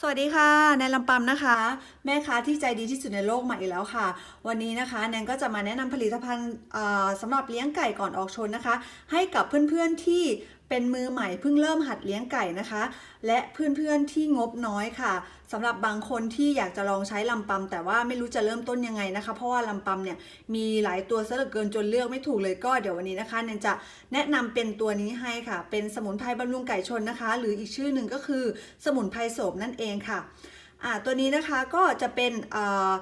สวัสดีค่ะแนนลำปำนะคะ แม่ค้าที่ใจดีที่สุดในโลกมาอีกแล้วค่ะ วันนี้นะคะแนนก็จะมาแนะนำผลิตภัณฑ์อ่าสำหรับเลี้ยงไก่ก่อนออกชนนะคะ ให้กับเพื่อนๆที่ เป็นมือใหม่เพิ่งเริ่มหัดเลี้ยงไก่นะคะ และเพื่อนๆที่งบน้อยค่ะสำหรับบางคนที่อยากจะลองใช้ลำปำแต่ว่าไม่รู้จะเริ่มต้นยังไงนะคะ เพราะว่าลำปำเนี่ยมีหลายตัวซะเหลือเกินจนเลือกไม่ถูกเลยก็เดี๋ยววันนี้นะคะแนนจะแนะนำเป็นตัวนี้ให้ค่ะ เป็นสมุนไพรบำรุงไก่ชนนะคะ หรืออีกชื่อหนึ่งก็คือสมุนไพรโสมนั่นเองค่ะอ่าตัวนี้นะคะก็จะเป็นอ่า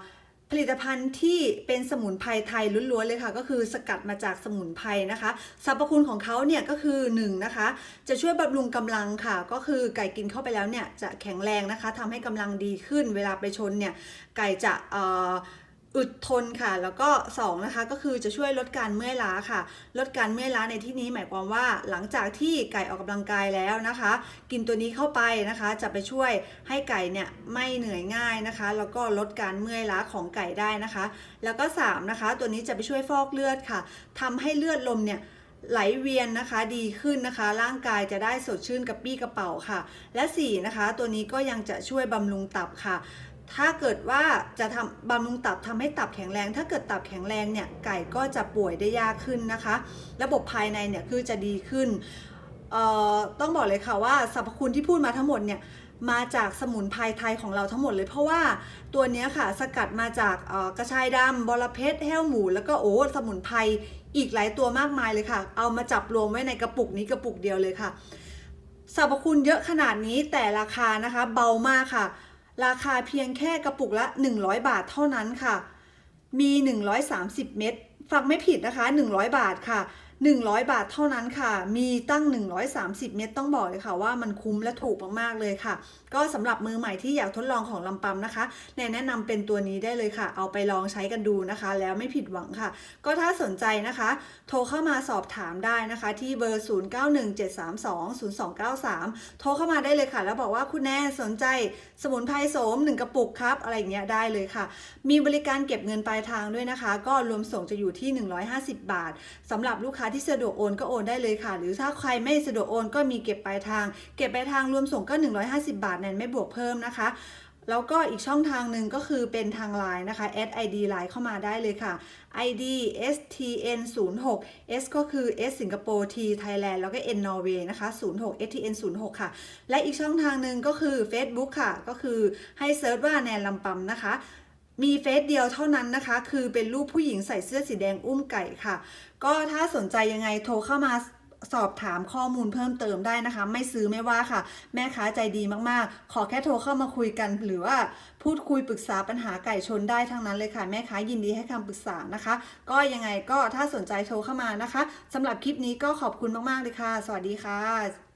ผลิตภัณฑ์ที่เป็นสมุนไพรไทยล้วนๆเลยค่ะ ก็คือสกัดมาจากสมุนไพรนะคะสรรพคุณของเขาเนี่ยก็คือ1นงนะคะ จะช่วยบำรุงกำลังค่ะ ก็คือไก่กินเข้าไปแล้วเนี่ยจะแข็งแรงนะคะทำให้กำลังดีขึ้น เวลาไปชนเนี่ยไก่จะเอ่อ อึดทนค่ะ แล้วก็2นะคะก็คือจะช่วยลดการเมื่อยล้าค่ะ ลดการเมื่อยล้าในที่นี้หมายความว่าหลังจากที่ไก่ออกกำลังกายแล้วนะคะ กินตัวนี้เข้าไปนะคะ จะไปช่วยให้ไก่เนี่ยไม่เหนื่อยง่ายนะคะ แล้วก็ลดการเมื่อยล้าของไก่ได้นะคะ แล้วก็3นะคะตัวนี้จะไปช่วยฟอกเลือดค่ะทำให้เลือดลมเนี่ยไหลเวียนนะคะดีขึ้นนะคะ ร่างกายจะได้สดชื่นกระปี้กระเป๋าค่ะ และ4นะคะตัวนี้ก็ยังจะช่วยบำรุงตับค่ะ ถ้าเกิดว่าจะทำบำรุงตับทำให้ตับแข็งแรง ถ้าเกิดตับแข็งแรงเนี่ยไก่ก็จะป่วยได้ยากขึ้นนะคะ ระบบภายในเนี่ยคือจะดีขึ้นต้องบอกเลยค่ะว่าสรรพคุณที่พูดมาทั้งหมดเนี่ยมาจากสมุนไพรไทยของเราทั้งหมดเลย เพราะว่าตัวนี้ค่ะสกัดมาจากกระชายดำบอระเพ็ดแห้วหมู แล้วก็โอ้สมุนไพรอีกหลายตัวมากมายเลยค่ะ เอามาจับรวมไว้ในกระปุกนี้กระปุกเดียวเลยค่ะสรรพคุณเยอะขนาดนี้แต่ราคานะคะเบามากค่ะ ราคาเพียงแค่กระปุกละ 100 บาทเท่านั้นค่ะ มี 130 เม็ดฟังไม่ผิดนะคะ 100 บาทค่ะ100 บาทเท่านั้นค่ะ มีตั้ง 130 เม็ดต้องบอกเลยค่ะ ว่ามันคุ้มและถูกมากๆเลยค่ะ ก็สำหรับมือใหม่ที่อยากทดลองของลำปำนะคะแนนแนะนำเป็นตัวนี้ได้เลยค่ะ เอาไปลองใช้กันดูนะคะ แล้วไม่ผิดหวังค่ะ ก็ถ้าสนใจนะคะ โทรเข้ามาสอบถามได้นะคะ ที่เบอร์ 0917320293 โทรเข้ามาได้เลยค่ะ แล้วบอกว่าคุณแน่สนใจสมุนไพรโสม 1 กระปุกครับ อะไรอย่างเงี้ยได้เลยค่ะ มีบริการเก็บเงินปลายทางด้วยนะคะ ก็รวมส่งจะอยู่ที่ 150 บาทสำหรับลูกค้าที่สะดวกโอนก็โอนได้เลยค่ะ หรือถ้าใครไม่สะดวกโอนก็มีเก็บปลายทาง เก็บปลายทางรวมส่งก็ 150 บาทแนนไม่บวกเพิ่มนะคะแล้วก็อีกช่องทางหนึ่งก็คือเป็นทางไลน์นะคะ add ID ไลน์เข้ามาได้เลยค่ะ ID STN 0 6 S ก็คือ S สิงคโปร์ T Thailand แล้วก็ N Norway นะคะ06 STN 0 6ค่ะ และอีกช่องทางหนึ่งก็คือ Facebook ค่ะ ก็คือให้เซิร์ชว่าแนนลำปำนะคะ มีเฟซเดียวเท่านั้นนะคะ คือเป็นรูปผู้หญิงใส่เสื้อสีแดงอุ้มไก่ค่ะ ก็ถ้าสนใจยังไงโทรเข้ามาสอบถามข้อมูลเพิ่มเติมได้นะคะ ไม่ซื้อไม่ว่าค่ะ แม่ค้าใจดีมากๆ ขอแค่โทรเข้ามาคุยกัน หรือว่าพูดคุยปรึกษาปัญหาไก่ชนได้ทั้งนั้นเลยค่ะ แม่ค้ายินดีให้คำปรึกษานะคะ ก็ยังไงก็ถ้าสนใจโทรเข้ามานะคะสำหรับคลิปนี้ก็ขอบคุณมากๆเลยค่ะ สวัสดีค่ะ